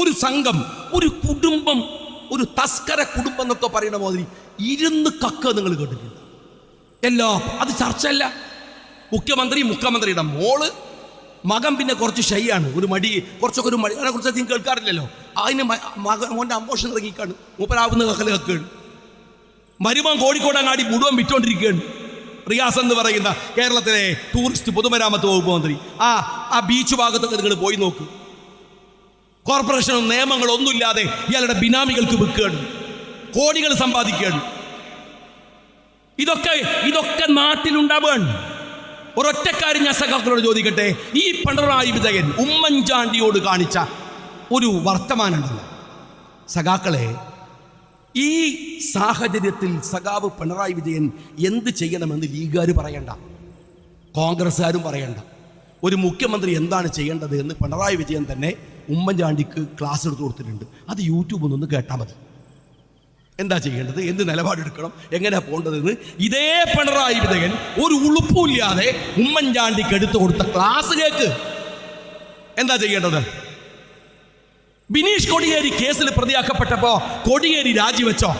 ഒരു സംഘം ഒരു കുടുംബം ഒരു തസ്കര കുടുംബം എന്നൊക്കെ പറയുന്ന മാതിരി ഇരുന്ന് കക്ക നിങ്ങൾ കേട്ടിട്ടില്ല എല്ലാ അത് ചർച്ചയല്ല. മുഖ്യമന്ത്രി മുഖ്യമന്ത്രിയുടെ മോൾ മകൻ പിന്നെ കുറച്ച് ഷൈയാണ് ഒരു മടി കുറച്ചൊക്കെ ഒരു മടി. അതിനെ കുറിച്ച് അധികം കേൾക്കാറില്ലല്ലോ. അതിന് മകൻ മോന്റെ അമ്മോഷൻ ഇറങ്ങിക്കാണ്. മൂപ്പരാവുന്ന കക്കൽ കക്കുകയാണ്. മരുമൻ കോഴിക്കോടങ്ങാടി മുഴുവൻ വിറ്റോണ്ടിരിക്കുകയാണ്. റിയാസ് എന്ന് പറയുന്ന കേരളത്തിലെ ടൂറിസ്റ്റ് പൊതുമരാമത്ത് വകുപ്പ് മന്ത്രി. ആ ആ ബീച്ച് ഭാഗത്തൊക്കെ നിങ്ങൾ പോയി നോക്ക്. കോർപ്പറേഷനും നിയമങ്ങളോ ഒന്നുമില്ലാതെ ഇയാളുടെ ബിനാമികൾക്ക് വിൽക്കുകയാണ്. കോടികൾ സമ്പാദിക്കുകയാണ്. ഇതൊക്കെ ഇതൊക്കെ നാട്ടിലുണ്ടാവുകയാണ്. ഒരൊറ്റക്കാരി ഞാൻ സഖാക്കളോട് ചോദിക്കട്ടെ? ഈ പിണറായി വിജയൻ ഉമ്മൻചാണ്ടിയോട് കാണിച്ച ഒരു വർത്തമാനമുണ്ടല്ലോ. സഖാക്കളെ ഈ സാഹചര്യത്തിൽ സഖാവ് പിണറായി വിജയൻ എന്ത് ചെയ്യണമെന്ന് ലീഗുകാർ പറയണ്ട. കോൺഗ്രസ്സുകാരും പറയണ്ട. ഒരു മുഖ്യമന്ത്രി എന്താണ് ചെയ്യേണ്ടത് എന്ന് പിണറായി വിജയൻ തന്നെ ഉമ്മൻചാണ്ടിക്ക് ക്ലാസ് എടുത്തു കൊടുത്തിട്ടുണ്ട്. അത് യൂട്യൂബിൽ നിന്ന് കേട്ടാൽ മതി. എന്താ ചെയ്യേണ്ടത്? എന്ത് നിലപാടെടുക്കണം? എങ്ങനെയാണ് പോകേണ്ടതെന്ന്? ഇതേ പിണറായി വിജയൻ ഒരു ഉളുപ്പുമില്ലാതെ ഉമ്മൻചാണ്ടിക്ക് എടുത്തു കൊടുത്ത ക്ലാസ് കേക്ക്. എന്താ ചെയ്യേണ്ടത്? ബിനീഷ് കൊടിയേരി കേസിൽ പ്രതിയാക്കപ്പെട്ടപ്പോ കൊടിയേരി രാജിവെച്ചോ?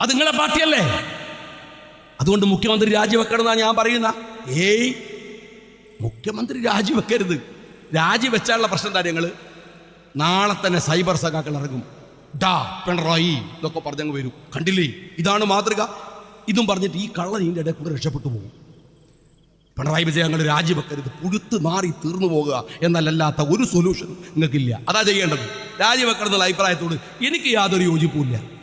അത് നിങ്ങളെ പാർട്ടിയല്ലേ? അതുകൊണ്ട് മുഖ്യമന്ത്രി രാജിവെക്കണമെന്നാ ഞാൻ പറയുന്ന. ഏയ് മുഖ്യമന്ത്രി രാജിവെക്കരുത്. രാജിവെച്ചാലുള്ള പ്രശ്നം എന്താ ഞങ്ങൾ നാളെ തന്നെ സൈബർ സഖാക്കൾ ഇറങ്ങും. ഡാ പിണറായി ഇതൊക്കെ പറഞ്ഞങ്ങ് വരും. കണ്ടില്ലേ? ഇതാണ് മാതൃക. ഇതും പറഞ്ഞിട്ട് ഈ കള്ള ഇതിന്റെ ഇടയിൽ കൂടെ രക്ഷപ്പെട്ടു പോകും. പിണറായി വിജയൻ ഞങ്ങൾ രാജിവെക്കരുത്. പുഴുത്ത് മാറി തീർന്നു പോകുക എന്നല്ലാത്ത ഒരു സൊല്യൂഷൻ നിങ്ങൾക്കില്ല. അതാ ചെയ്യേണ്ടത്. രാജിവെക്കണം എന്നുള്ള അഭിപ്രായത്തോട് എനിക്ക് യാതൊരു യോജിപ്പുമില്ല